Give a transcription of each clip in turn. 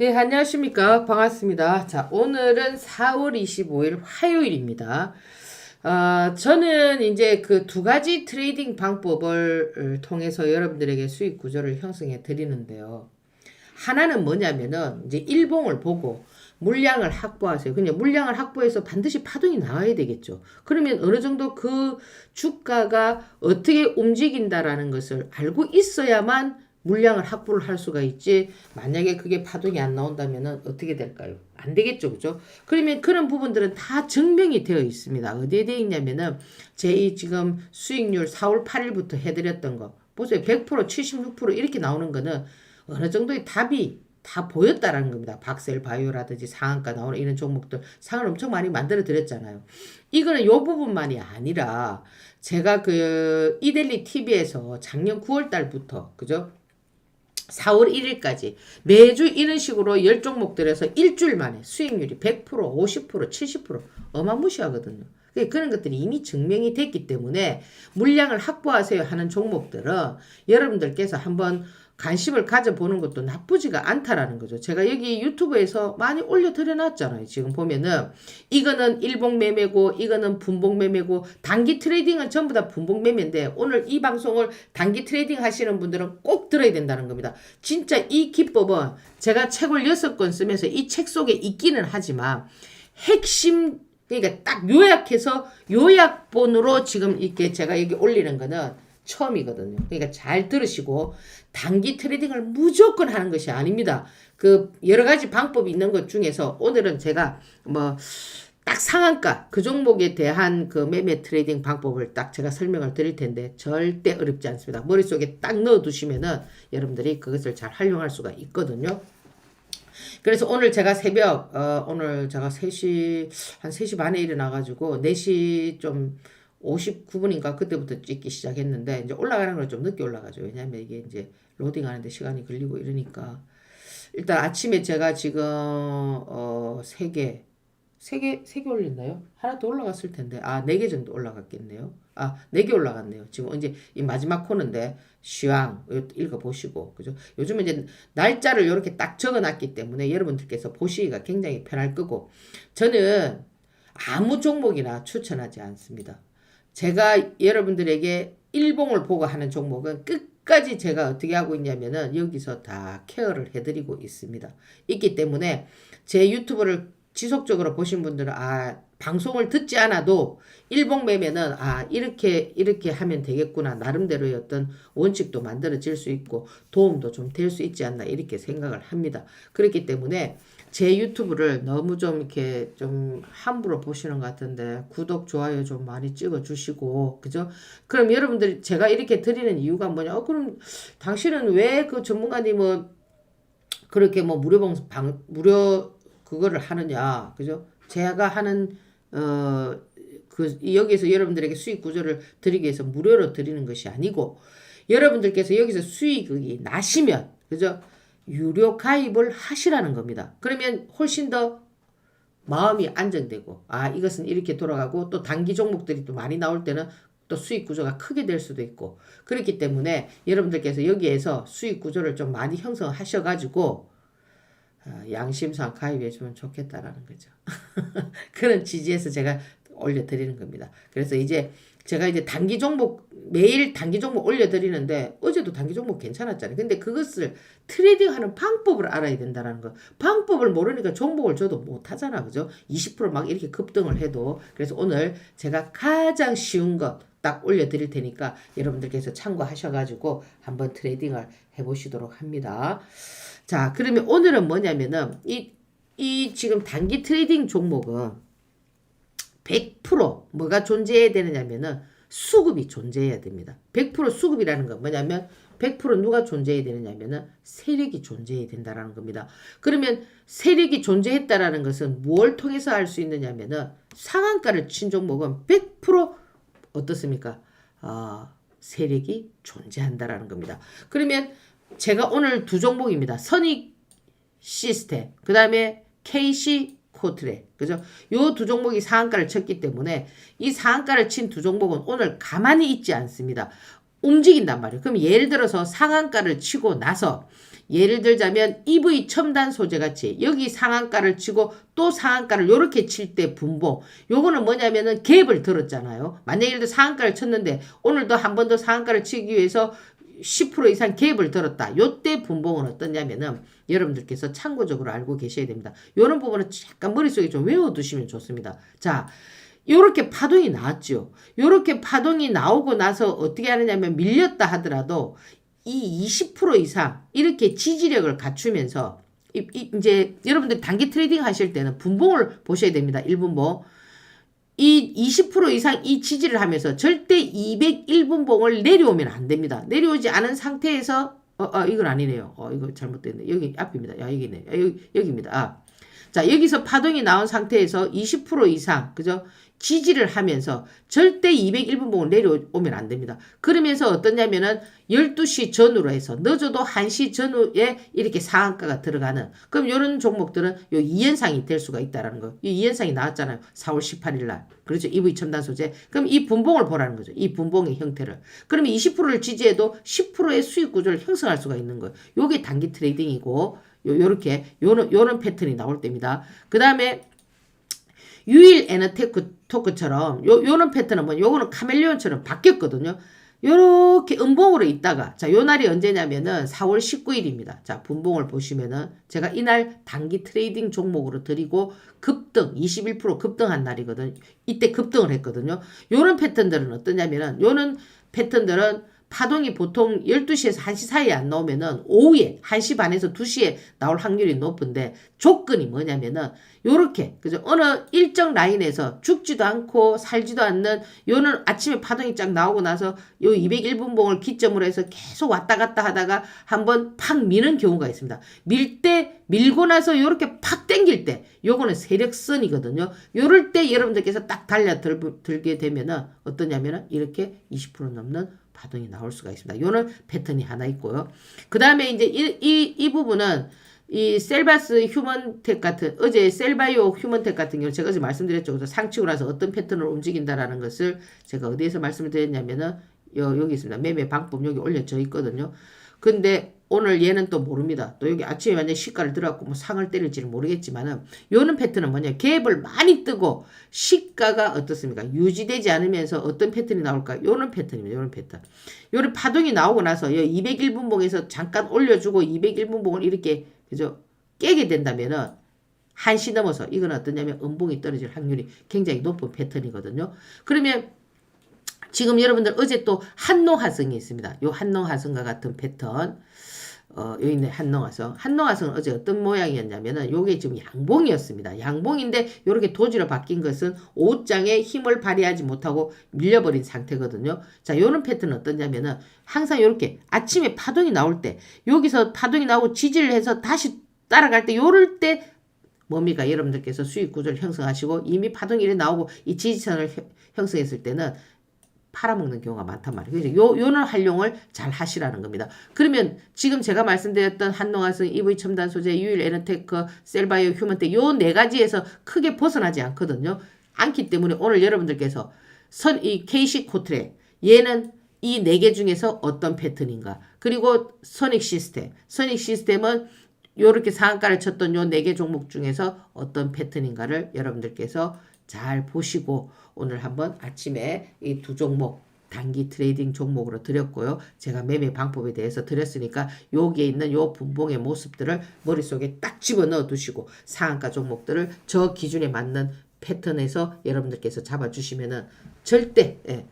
예, 안녕하십니까. 반갑습니다. 자, 오늘은 4월 25일 화요일입니다. 어, 저는 이제 그 두 가지 트레이딩 방법을 통해서 여러분들에게 수익 구조를 형성해 드리는데요. 하나는 뭐냐면은 이제 일봉을 보고 물량을 확보하세요. 그냥 물량을 확보해서 반드시 파동이 나와야 되겠죠. 그러면 어느 정도 그 주가가 어떻게 움직인다라는 것을 알고 있어야만 물량을 확보를 할 수가 있지. 만약에 그게 파동이 안 나온다면 어떻게 될까요? 안 되겠죠. 그죠? 그러면 그런 부분들은 다 증명이 되어 있습니다. 어디에 되어 있냐면은 제 지금 수익률 4월 8일부터 해드렸던 거. 보세요. 100% 76% 이렇게 나오는 거는 어느 정도의 답이 다 보였다라는 겁니다. 박셀 바이오라든지 상한가 나오는 이런 종목들 상을 엄청 많이 만들어 드렸잖아요. 이거는 요 부분만이 아니라 제가 그 이델리 TV에서 작년 9월 달부터 그죠? 4월 1일까지 매주 이런 식으로 10종목들에서 일주일 만에 수익률이 100%, 50%, 70% 어마무시하거든요. 그런 것들이 이미 증명이 됐기 때문에 물량을 확보하세요 하는 종목들은 여러분들께서 한번 관심을 가져보는 것도 나쁘지가 않다라는 거죠. 제가 여기 유튜브에서 많이 올려드려 놨잖아요. 지금 보면은 이거는 일봉 매매고 이거는 분봉 매매고 단기 트레이딩은 전부 다 분봉 매매인데 오늘 이 방송을 단기 트레이딩 하시는 분들은 꼭 들어야 된다는 겁니다. 진짜 이 기법은 제가 책을 6권 쓰면서 이 책 속에 있기는 하지만 핵심 그러니까 딱 요약해서 요약본으로 지금 이렇게 제가 여기 올리는 거는 처음이거든요. 그러니까 잘 들으시고 단기 트레이딩을 무조건 하는 것이 아닙니다. 그 여러 가지 방법이 있는 것 중에서 오늘은 제가 뭐 딱 상한가 그 종목에 대한 그 매매 트레이딩 방법을 딱 제가 설명을 드릴 텐데 절대 어렵지 않습니다. 머릿속에 딱 넣어 두시면은 여러분들이 그것을 잘 활용할 수가 있거든요. 그래서 오늘 제가 새벽 어 오늘 제가 3시 한 3시 반에 일어나 가지고 4시 좀 59분인가 그때부터 찍기 시작했는데 이제 올라가는 걸 좀 늦게 올라가죠. 왜냐면 이게 이제 로딩 하는데 시간이 걸리고 이러니까 일단 아침에 제가 지금 어 3개 3개 3개 올렸나요? 하나 더 올라갔을 텐데 아 4개 정도 올라갔겠네요. 아 4개 올라갔네요. 지금 이제 이 마지막 코너인데 시황 읽어 보시고 그죠? 요즘은 이제 날짜를 이렇게 딱 적어 놨기 때문에 여러분들께서 보시기가 굉장히 편할 거고 저는 아무 종목이나 추천하지 않습니다. 제가 여러분들에게 일봉을 보고 하는 종목은 끝까지 제가 어떻게 하고 있냐면은 여기서 다 케어를 해드리고 있습니다. 있기 때문에 제 유튜브를 지속적으로 보신 분들은 아 방송을 듣지 않아도 일봉 매매는 아 이렇게 이렇게 하면 되겠구나 나름대로의 어떤 원칙도 만들어질 수 있고 도움도 좀 될 수 있지 않나 이렇게 생각을 합니다. 그렇기 때문에 제 유튜브를 너무 좀 이렇게 좀 함부로 보시는 것 같은데 구독 좋아요 좀 많이 찍어 주시고 그죠? 그럼 여러분들 제가 이렇게 드리는 이유가 뭐냐? 어, 그럼 당신은 왜 그 전문가님 뭐 그렇게 뭐 무료 방방 무료 그거를 하느냐 그죠? 제가 하는 어 그 여기서 여러분들에게 수익 구조를 드리기 위해서 무료로 드리는 것이 아니고 여러분들께서 여기서 수익이 나시면 그죠? 유료 가입을 하시라는 겁니다. 그러면 훨씬 더 마음이 안정되고 아 이것은 이렇게 돌아가고 또 단기 종목들이 또 많이 나올 때는 또 수익 구조가 크게 될 수도 있고 그렇기 때문에 여러분들께서 여기에서 수익 구조를 좀 많이 형성하셔 가지고 어, 양심상 가입해 주면 좋겠다라는 거죠. 그런 지지에서 제가 올려드리는 겁니다. 그래서 이제 제가 이제 단기 종목 매일 단기 종목 올려드리는데 어제도 단기 종목 괜찮았잖아요. 근데 그것을 트레이딩하는 방법을 알아야 된다는 거. 방법을 모르니까 종목을 줘도 못 하잖아, 그죠? 20%막 이렇게 급등을 해도 그래서 오늘 제가 가장 쉬운 것 딱 올려드릴 테니까 여러분들께서 참고하셔가지고 한번 트레이딩을 해보시도록 합니다. 자, 그러면 오늘은 뭐냐면은 이, 이 지금 단기 트레이딩 종목은 100% 뭐가 존재해야 되느냐면은 수급이 존재해야 됩니다. 100% 수급이라는 건 뭐냐면 100% 누가 존재해야 되느냐면은 세력이 존재해야 된다라는 겁니다. 그러면 세력이 존재했다라는 것은 뭘 통해서 알 수 있느냐면은 상한가를 친 종목은 100% 어떻습니까? 어, 세력이 존재한다라는 겁니다. 그러면 제가 오늘 두 종목입니다. 선익 시스템, 그 다음에 KC 코트레. 그죠? 요 두 종목이 상한가를 쳤기 때문에 이 상한가를 친 두 종목은 오늘 가만히 있지 않습니다. 움직인단 말이에요. 그럼 예를 들어서 상한가를 치고 나서 예를 들자면 EV 첨단 소재 같이 여기 상한가를 치고 또 상한가를 요렇게 칠 때 분봉 요거는 뭐냐면은 갭을 들었잖아요. 만약에 예를 상한가를 쳤는데 오늘도 한 번 더 상한가를 치기 위해서 10% 이상 갭을 들었다. 요때 분봉은 어떠냐면은 여러분들께서 참고적으로 알고 계셔야 됩니다. 요런 부분은 약간 머릿속에 좀 외워두시면 좋습니다. 자, 요렇게 파동이 나왔죠. 요렇게 파동이 나오고 나서 어떻게 하느냐면 밀렸다 하더라도 이 20% 이상 이렇게 지지력을 갖추면서 이, 이, 이제 여러분들 단기 트레이딩 하실 때는 분봉을 보셔야 됩니다. 1분봉. 이 20% 이상 이 지지를 하면서 절대 201분봉을 내려오면 안 됩니다. 내려오지 않은 상태에서 어, 어 이건 아니네요. 어, 이거 잘못됐네. 여기 앞입니다. 야, 여기네. 아, 여기, 여기입니다. 아. 자, 여기서 파동이 나온 상태에서 20% 이상, 그죠? 지지를 하면서 절대 201분봉을 내려오면 안 됩니다. 그러면서 어떠냐면은 12시 전후로 해서 늦어도 1시 전후에 이렇게 상한가가 들어가는 그럼 이런 종목들은 요 2연상이 될 수가 있다라는 거예요. 이 2연상이 나왔잖아요. 4월 18일 날. 그렇죠. EV 첨단 소재. 그럼 이 분봉을 보라는 거죠. 이 분봉의 형태를. 그러면 20%를 지지해도 10%의 수익 구조를 형성할 수가 있는 거예요. 요게 단기 트레이딩이고 요 요렇게 요런 요런 패턴이 나올 때입니다. 그다음에 유일 에너테크 토크처럼 요 요런 패턴은 뭐 요거는 카멜레온처럼 바뀌었거든요. 요렇게 음봉으로 있다가 자, 요 날이 언제냐면은 4월 19일입니다. 자, 분봉을 보시면은 제가 이날 단기 트레이딩 종목으로 드리고 급등 21% 급등한 날이거든. 이때 급등을 했거든요. 요런 패턴들은 어떠냐면은 요는 패턴들은 파동이 보통 12시에서 1시 사이에 안 나오면은 오후에 1시 반에서 2시에 나올 확률이 높은데 조건이 뭐냐면은 요렇게 그죠 어느 일정 라인에서 죽지도 않고 살지도 않는 요는 아침에 파동이 쫙 나오고 나서 요 201분봉을 기점으로 해서 계속 왔다 갔다 하다가 한번 팍 미는 경우가 있습니다. 밀 때 밀고 나서 요렇게 팍 땡길 때 요거는 세력선이거든요. 요럴 때 여러분들께서 딱 달려 들, 들게 되면은 어떠냐면은 이렇게 20% 넘는 파동이 나올 수가 있습니다. 요는 패턴이 하나 있고요. 그 다음에 이제 이, 이, 이 부분은 이 셀바스 휴먼텍 같은 어제 셀바이오 휴먼텍 같은 경우 제가 어제 말씀드렸죠. 그래서 상치고 나서 어떤 패턴으로 움직인다라는 것을 제가 어디에서 말씀을 드렸냐면은 여, 여기 있습니다. 매매 방법 여기 올려져 있거든요. 근데 오늘 얘는 또 모릅니다. 또 여기 아침에 만약 시가를 들어갖고 뭐 상을 때릴지는 모르겠지만은 요는 패턴은 뭐냐 갭을 많이 뜨고 시가가 어떻습니까? 유지되지 않으면서 어떤 패턴이 나올까? 요는 패턴입니다. 요는 패턴. 요런 파동이 나오고 나서 요 201분봉에서 잠깐 올려주고 201분봉을 이렇게 그죠? 깨게 된다면은 1시 넘어서 이건 어떠냐면 음봉이 떨어질 확률이 굉장히 높은 패턴이거든요. 그러면 지금 여러분들 어제 또 한농하성이 있습니다. 요 한농하성과 같은 패턴. 어, 여기 한농화성. 한농화성은 어제 어떤 모양이었냐면은 요게 지금 양봉이었습니다. 양봉인데 요렇게 도지로 바뀐 것은 옷장에 힘을 발휘하지 못하고 밀려버린 상태거든요. 자, 요런 패턴은 어떠냐면은 항상 요렇게 아침에 파동이 나올 때 여기서 파동이 나오고 지지를 해서 다시 따라갈 때 요럴 때 뭡니까? 여러분들께서 수익 구조를 형성하시고 이미 파동이 이렇게 나오고 이 지지선을 형성했을 때는 팔아먹는 경우가 많단 말이에요. 그래서 요, 요는 활용을 잘 하시라는 겁니다. 그러면 지금 제가 말씀드렸던 한농화성, EV 첨단 소재, 유일 에너테크, 셀바이오, 휴먼텍 요 네 가지에서 크게 벗어나지 않거든요. 않기 때문에 오늘 여러분들께서 선, 이 KC 코트레 얘는 이 네 개 중에서 어떤 패턴인가. 그리고 소닉 시스템. 소닉 시스템은 요렇게 상한가를 쳤던 요 네 개 종목 중에서 어떤 패턴인가를 여러분들께서 잘 보시고 오늘 한번 아침에 이 두 종목 단기 트레이딩 종목으로 드렸고요. 제가 매매 방법에 대해서 드렸으니까 여기에 있는 요 분봉의 모습들을 머릿속에 딱 집어넣어 두시고 상한가 종목들을 저 기준에 맞는 패턴에서 여러분들께서 잡아주시면은 절대 예,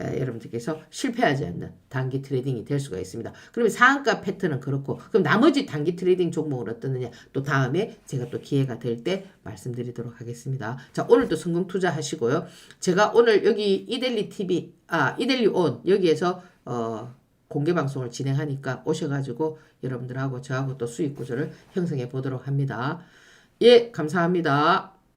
에, 여러분들께서 실패하지 않는 단기 트레이딩이 될 수가 있습니다. 그러면 상한가 패턴은 그렇고 그럼 나머지 단기 트레이딩 종목은 어떠느냐 또 다음에 제가 또 기회가 될 때 말씀드리도록 하겠습니다. 자 오늘도 성공 투자하시고요. 제가 오늘 여기 이델리 TV 아 이델리 온 여기에서 어 공개 방송을 진행하니까 오셔가지고 여러분들하고 저하고 또 수익 구조를 형성해 보도록 합니다. 예, 감사합니다.